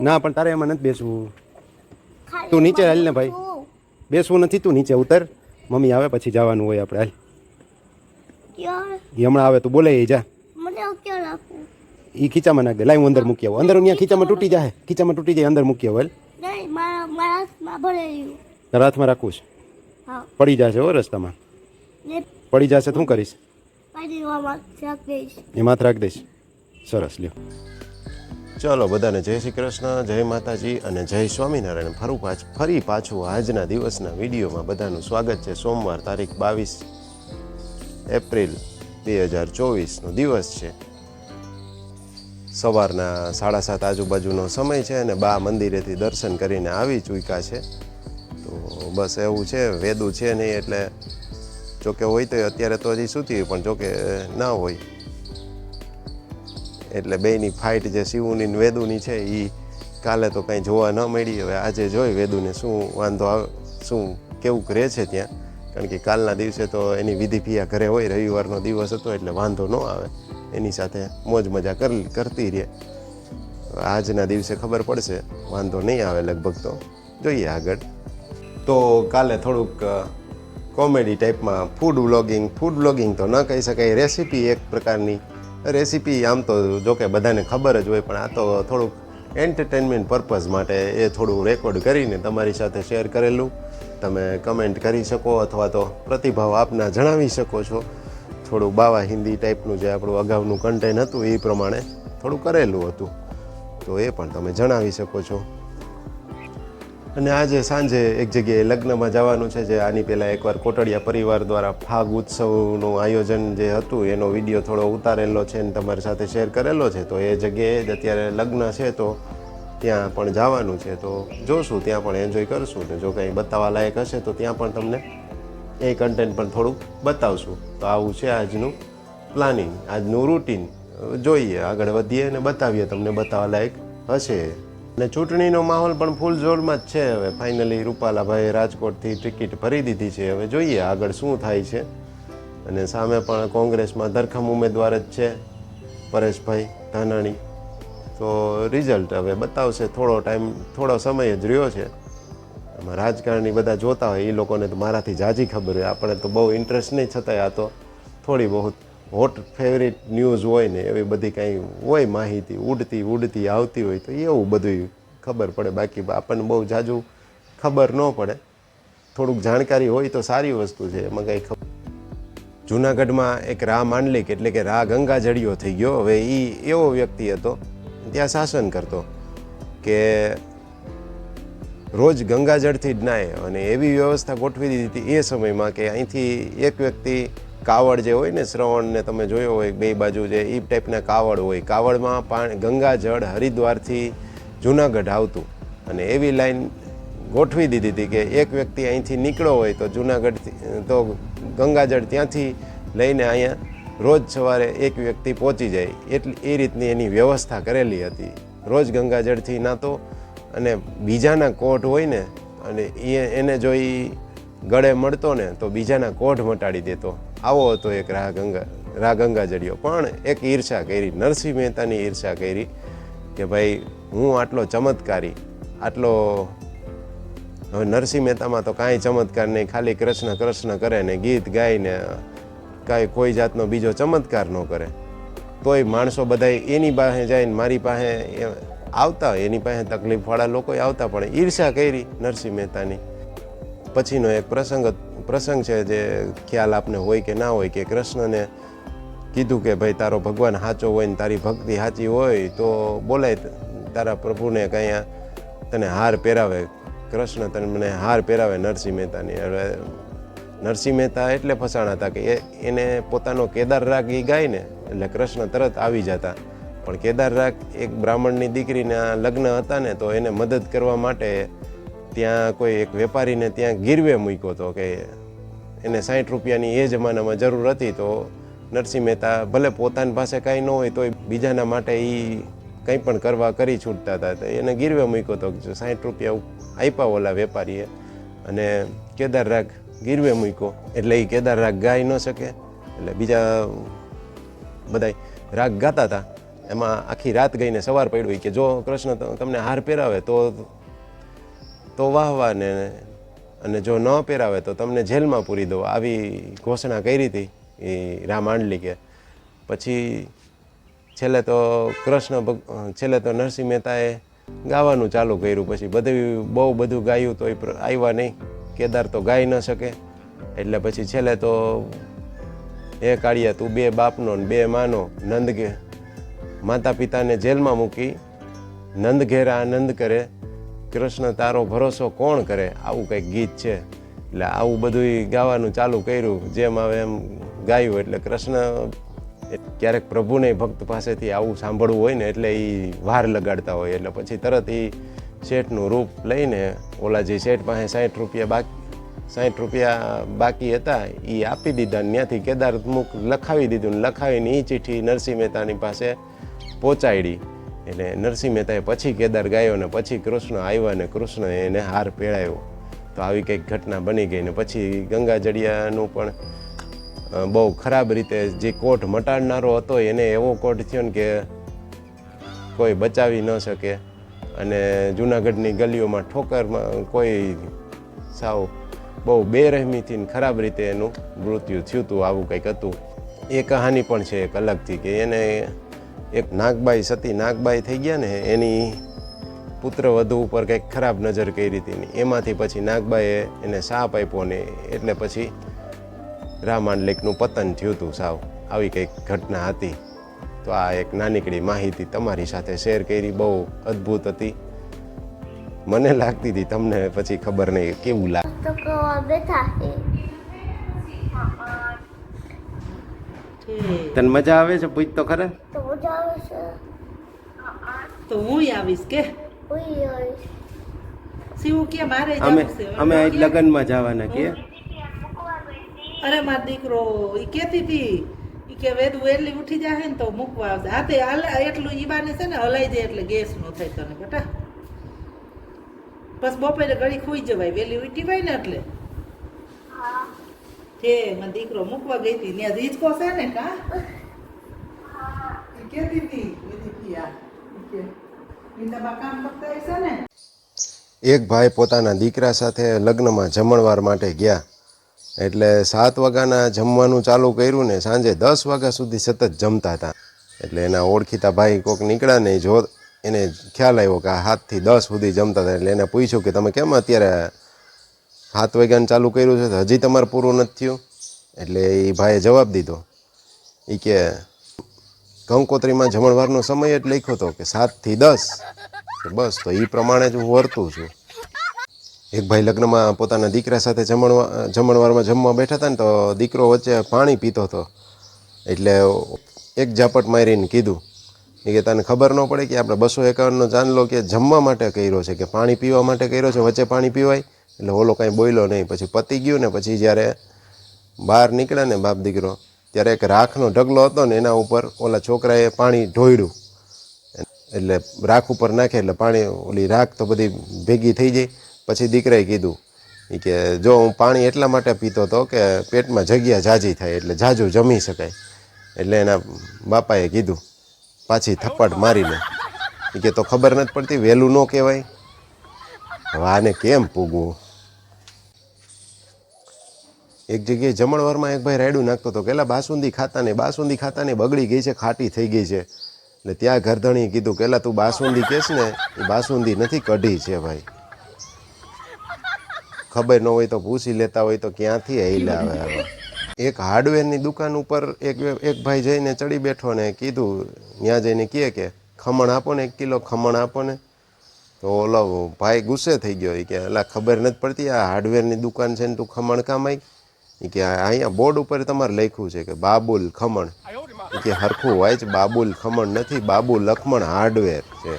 ના પણ તારે એમાં નથી બેસવું. તું નીચે હાલ ને ભાઈ. બેસવું નથી તું નીચે ઉતર. મમ્મી આવે પછી જવાનું હોય આપણે હાલ. એ હમણાં આવે તું બોલે જા. એ ખીચામાં નાખ દે લાઈ હું અંદર મૂકી આવો. અંદર ત્યાં ખીચામાં તૂટી જાય ખીચામાં તૂટી જાય અંદર મૂકી આવો હાલ. હાથમાં રાખું છું. પડી જશે હો રસ્તામાં. પડી જશે શું કરીશ? એ માથ રાખી દઈશ. સરસ લ્યો. ચલો બધાને જય શ્રી કૃષ્ણ, જય માતાજી અને જય સ્વામિનારાયણ. ફરું પાછ ફરી પાછું આજના દિવસના વિડીયોમાં બધાનું સ્વાગત છે. સોમવાર તારીખ બાવીસ એપ્રિલ બે હજાર ચોવીસનો દિવસ છે. સવારના સાડા સાત આજુબાજુનો સમય છે અને બા મંદિરેથી દર્શન કરીને આવી ચૂક્યા છે. તો બસ એવું છે, વેદું છે નહીં એટલે જોકે હોય તો અત્યારે તો હજી સૂતી પણ જોકે ના હોય એટલે બેયની ફાઇટ જે શિવુની વેદુની છે એ કાલે તો કંઈ જોવા ન મળી. હવે આજે જોઈ વેદુને શું વાંધો આવે, શું કેવું રહે છે ત્યાં. કારણ કે કાલના દિવસે તો એની વિધિ પિયા ઘરે હોય, રવિવારનો દિવસ હતો એટલે વાંધો ન આવે. એની સાથે મોજ મજા કર, કરતી રહે. આજના દિવસે ખબર પડશે, વાંધો નહીં આવે લગભગ તો. જોઈએ આગળ. તો કાલે થોડુંક કોમેડી ટાઈપમાં ફૂડ વ્લોગિંગ ફૂડ વ્લોગિંગ તો ન કહી શકાય રેસીપી એક પ્રકારની રેસીપી આમ તો જો કે બધાને ખબર જ હોય, પણ આ તો થોડુંક એન્ટરટેનમેન્ટ પર્પઝ માટે એ થોડું રેકોર્ડ કરીને તમારી સાથે શેર કરેલું. તમે કમેન્ટ કરી શકો અથવા તો પ્રતિભાવ આપના જણાવી શકો છો. થોડું બાવા હિન્દી ટાઈપનું જે આપણું અગાઉનું કન્ટેન્ટ હતું એ પ્રમાણે થોડું કરેલું હતું. તો એ પણ તમે જણાવી શકો છો. અને આજે સાંજે એક જગ્યાએ લગ્નમાં જવાનું છે, જે આની પહેલાં એકવાર કોટડિયા પરિવાર દ્વારા ફાગ ઉત્સવનું આયોજન જે હતું, એનો વીડિયો થોડો ઉતારેલો છે અને તમારી સાથે શેર કરેલો છે. તો એ જગ્યાએ જ અત્યારે લગ્ન છે, તો ત્યાં પણ જવાનું છે. તો જોશું, ત્યાં પણ એન્જોય કરશું. ને જો કંઈ બતાવવા લાયક હશે, તો ત્યાં પણ તમને એ કન્ટેન્ટ પણ થોડુંક બતાવશું. તો આવું છે આજનું પ્લાનિંગ આજનું રૂટીન જોઈએ, આગળ વધીએ અને બતાવીએ તમને બતાવવા લાયક હશે. અને ચૂંટણીનો માહોલ પણ ફૂલ જોરમાં જ છે હવે. ફાઇનલી રૂપાલાભાઈએ રાજકોટથી ટિકિટ ભરી દીધી છે. હવે જોઈએ આગળ શું થાય છે. અને સામે પણ કોંગ્રેસમાં ધરખમ ઉમેદવાર જ છે પરેશભાઈ ધાનાણી. તો રિઝલ્ટ હવે બતાવશે. થોડો ટાઈમ, થોડો સમય જ રહ્યો છે. આમાં રાજકારણી બધા જોતા હોય, એ લોકોને તો મારાથી જાજી ખબર હોય. આપણે તો બહુ ઇન્ટરેસ્ટ નહીં છતાંય આ તો થોડી બહુ હોટ ફેવરિટ ન્યૂઝ હોય ને એવી બધી કાંઈ હોય માહિતી, ઉડતી ઉડતી, આવતી હોય તો એવું બધું ખબર પડે. બાકી આપણને બહુ જાજુ ખબર ન પડે. થોડુંક જાણકારી હોય તો સારી વસ્તુ છે, એમાં કંઈ ખબર જુનાગઢમાં એક રા માંડલિક એટલે કે રા ગંગાજળિયો થઈ ગયો. હવે એ એવો વ્યક્તિ હતો, ત્યાં શાસન કરતો, કે રોજ ગંગાજળથી જ નાય અને એવી વ્યવસ્થા ગોઠવી દીધી હતી એ સમયમાં કે અહીંથી એક વ્યક્તિ કાવડ જે હોય ને શ્રવણને તમે જોયો હોય, બે બાજુ જે એ ટાઈપના કાવડ હોય, કાવડમાં પાણી ગંગાજળ હરિદ્વારથી જુનાગઢ આવતું. અને એવી લાઈન ગોઠવી દીધી હતી કે એક વ્યક્તિ અહીંથી નીકળ્યો હોય તો જુનાગઢથી, તો ગંગાજળ ત્યાંથી લઈને અહીંયા રોજ સવારે એક વ્યક્તિ પહોંચી જાય. એટલી એ રીતની એની વ્યવસ્થા કરેલી હતી. રોજ ગંગાજળથી નાતો અને બીજાના કોટ હોય ને, અને એ, એને જો એ ગળે મળતો ને, તો બીજાના કોઢ મટાડી દેતો. આવો હતો એક રાહ ગંગા રા ગંગાજળિયો પણ એક ઈર્ષા કરી, નરસિંહ મહેતાની ઈર્ષા કરી કે ભાઈ, હું આટલો ચમત્કારી, આટલો હવે નરસિંહ મહેતામાં તો કાંઈ ચમત્કાર નહીં, ખાલી કૃષ્ણ કૃષ્ણ કરે ને ગીત ગાઈને કાંઈ કોઈ જાતનો બીજો ચમત્કાર ન કરે. તોય માણસો બધા એની પાસે જઈને મારી પાસે આવતા એની પાસે તકલીફવાળા લોકો આવતા, પણ ઈર્ષા કરી નરસિંહ મહેતાની. પછીનો એક પ્રસંગ પ્રસંગ છે જે ખ્યાલ આપને હોય કે ના હોય કે કૃષ્ણને કીધું કે ભાઈ, તારો ભગવાન સાચો હોય ને તારી ભક્તિ સાચી હોય તો બોલાય તારા પ્રભુને કંઈ તને હાર પહેરાવે. કૃષ્ણ તને મને હાર પહેરાવે નરસિંહ મહેતાની. હવે નરસિંહ મહેતા એટલે ફસાણા હતા કે એને પોતાનો કેદાર રાગ એ ગાય ને એટલે કૃષ્ણ તરત આવી જતા. પણ કેદાર રાગ એક બ્રાહ્મણની દીકરીના લગ્ન હતા ને તો એને મદદ કરવા માટે ત્યાં કોઈ એક વેપારીને ત્યાં ગીરવે મૂક્યો હતો કે એને સાઠ રૂપિયાની એ જમાનામાં જરૂર હતી તો નરસિંહ મહેતા ભલે પોતાની પાસે કાંઈ ન હોય તોય બીજાના માટે એ કંઈ પણ કરવા કરી છૂટતા હતા. તો એને ગીરવે મૂક્યો હતો સાઠ રૂપિયા આપ્યા ઓલા વેપારીએ અને કેદાર રાગ ગીરવે મૂક્યો. એટલે એ કેદાર રાગ ગાઈ ન શકે. એટલે બીજા બધા રાગ ગાતા હતા. એમાં આખી રાત ગઈને સવાર પડ્યું કે જો કૃષ્ણ તમને હાર પહેરાવે તો તો વાહ વાહ ને અને જો ન પહેરાવે તો તમને જેલમાં પૂરી દો આવી ઘોષણા કરી હતી એ રામાંડલિકે પછી છેલ્લે તો કૃષ્ણ છેલ્લે તો નરસિંહ મહેતાએ ગાવાનું ચાલુ કર્યું. પછી બધું બહુ બધું ગાયું તો એ આવ્યા નહીં. કેદાર તો ગાઈ ન શકે. એટલે પછી છેલ્લે તો એ કાળિયા, તું બે બાપનો ને બે માનો, નંદ માતા પિતાને જેલમાં મૂકી, નંદ ઘેરા આનંદ કરે. કૃષ્ણ, તારો ભરોસો કોણ કરે? આવું કંઈક ગીત છે. એટલે આવું બધું ગાવાનું ચાલુ કર્યું. જેમ આવે એમ ગાયું એટલે કૃષ્ણ ક્યારેક પ્રભુને ભક્ત પાસેથી આવું સાંભળવું હોય ને એટલે એ વાર લગાડતા હોય. એટલે પછી તરત એ શેઠનું રૂપ લઈને ઓલા જે શેઠ પાસે સાઠ રૂપિયા બાકી સાઠ રૂપિયા બાકી હતા એ આપી દીધા. ત્યાંથી કેદારમુખ લખાવી દીધું લખાવીને એ ચિઠ્ઠી નરસિંહ મહેતાની પાસે પહોંચાડી. એટલે નરસિંહ મહેતાએ પછી કેદાર ગાયો ને પછી કૃષ્ણ આવ્યા ને કૃષ્ણ એને હાર પહેરાયો. તો આવી કંઈક ઘટના બની ગઈ ને પછી ગંગાજળિયાનું પણ બહુ ખરાબ રીતે જે કોટ મટાડનારો હતો એને એવો કોટ થયો ને કે કોઈ બચાવી ન શકે. અને જૂનાગઢની ગલીઓમાં ઠોકરમાં કોઈ સાવ બહુ બેરહેમીથી ખરાબ રીતે એનું મૃત્યુ થયું હતું આવું કંઈક હતું. એ કહાની પણ છે એક અલગથી કે એને એક નાગબાઈ સતી, નાગબાઈ થઈ ગયા ને, એની પુત્ર વધુ ઉપર કંઈક ખરાબ નજર કરી હતી ને, એમાંથી પછી નાગબાઈએ એને સાપ આપ્યો ને, એટલે પછી રામાંડલેકનું પતન થયું હતું સાવ. આવી કંઈક ઘટના હતી. તો આ એક નાનીકડી માહિતી તમારી સાથે શેર કરી, બહુ અદ્ભુત હતી. મને લાગતી હતી તમને પછી ખબર નહીં, કેવું લાગ તને મજા આવે છે પૂછ તો ખરે? તો મજા આવે છે. તો હું આવીશ કે? શિવ કે મારે અમે લગનમાં અમે આજ લગ્નમાં જવાના કે અરે મારો દીકરો ઈ કેતી હતી ઈ કે વેદ એટલી ઉઠી જાય ને તો મૂકવા આવશે હા તે એટલું ઈ બાને છે ને હલાઈ જાય એટલે ગેસ નો થાય તને બેટા. બસ બપોરે ઘડી ખુઈ જવાય. વેલી ઉઠી હોય ને એટલે. છે દીકરો મૂકવા ગઈ હતી ત્યાં હિંચકો છે ને કા? કેતી હતી એક ભાઈ પોતાના દીકરા સાથે લગ્નમાં જમણવાર માટે ગયા. એટલે સાત વાગ્યાના જમવાનું ચાલુ કર્યું ને સાંજે દસ વાગ્યા સુધી સતત જમતા હતા. એટલે એના ઓળખીતા ભાઈ કોક નીકળ્યા ને જો એને ખ્યાલ આવ્યો કે આ સાતથી દસ સુધી જમતા હતા. એટલે એને પૂછ્યું કે તમે કેમ અત્યારે સાત વાગ્યાનું ચાલુ કર્યું છે હજી તમારે પૂરું નથી થયું. એટલે એ ભાઈએ જવાબ દીધો. એ કે કંકોત્રીમાં જમણવારનો સમય જ લખ્યો હતો કે સાતથી દસ. બસ, તો એ પ્રમાણે જ હું વર્તું છું. એક ભાઈ લગ્નમાં પોતાના દીકરા સાથે જમણવા, જમણવારમાં જમવા બેઠા હતા ને તો દીકરો વચ્ચે પાણી પીતો હતો. એટલે એક ઝાપટ મારીને કીધું. એ કે, તને ખબર ન પડે કે આપણે બસો એકાવનનો ચાંદલો કે જમવા માટે કર્યો છે કે પાણી પીવા માટે કર્યો છે? વચ્ચે પાણી પીવાય? એટલે ઓલો કાંઈ બોલ્યો નહીં. પછી પતી ગયું ને પછી જ્યારે બહાર નીકળ્યા ને બાપ દીકરો, ત્યારે એક રાખનો ઢગલો હતો ને એના ઉપર ઓલા છોકરાએ પાણી ઢોળ્યું એટલે રાખ ઉપર નાખે એટલે પાણી, ઓલી રાખ તો બધી ભેગી થઈ જાય પછી દીકરાએ કીધું ઈ કે જો હું પાણી એટલા માટે પીતો હતો કે પેટમાં જગ્યા જાજી થાય એટલે જાજુ જમી શકાય. એટલે એના બાપાએ કીધું, પાછી થપ્પડ મારીને એ કે તો ખબર નથી પડતી વહેલું ન કહેવાય. હવે આને કેમ પૂગવું? એક જગ્યાએ જમણવારમાં એક ભાઈ રાયડું નાખતો હતો કેલા બાસુંદી ખાતા ને, બાસુંદી ખાતા ને, બગડી ગઈ છે, ખાટી થઈ ગઈ છે. એટલે ત્યાં ઘરધણીએ કીધું કેલા તું બાસુંદી કહેશ ને, એ બાસુંદી નથી કઢી છે ભાઈ. ખબર ન હોય તો પૂછી લેતા હોય તો ક્યાંથી હેલા આવે હવે એક હાર્ડવેરની દુકાન ઉપર એક એક ભાઈ જઈને ચડી બેઠો ને કીધું ત્યાં જઈને કહે કે, ખમણ આપો ને, એક કિલો ખમણ આપો ને. તો ઓલો ભાઈ ગુસ્સે થઈ ગયો. એ કે એટલે ખબર નથી પડતી આ હાર્ડવેરની દુકાન છે ને, તું ખમણ કામ આવી કે અહીંયા બોર્ડ ઉપર તમારે લખ્યું છે કે બાબુલ ખમણ. કે હરખું હોય છે બાબુલ ખમણ નથી બાબુ લખમણ હાર્ડવેર છે.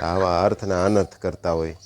આવા અર્થના અનર્થ કરતા હોય.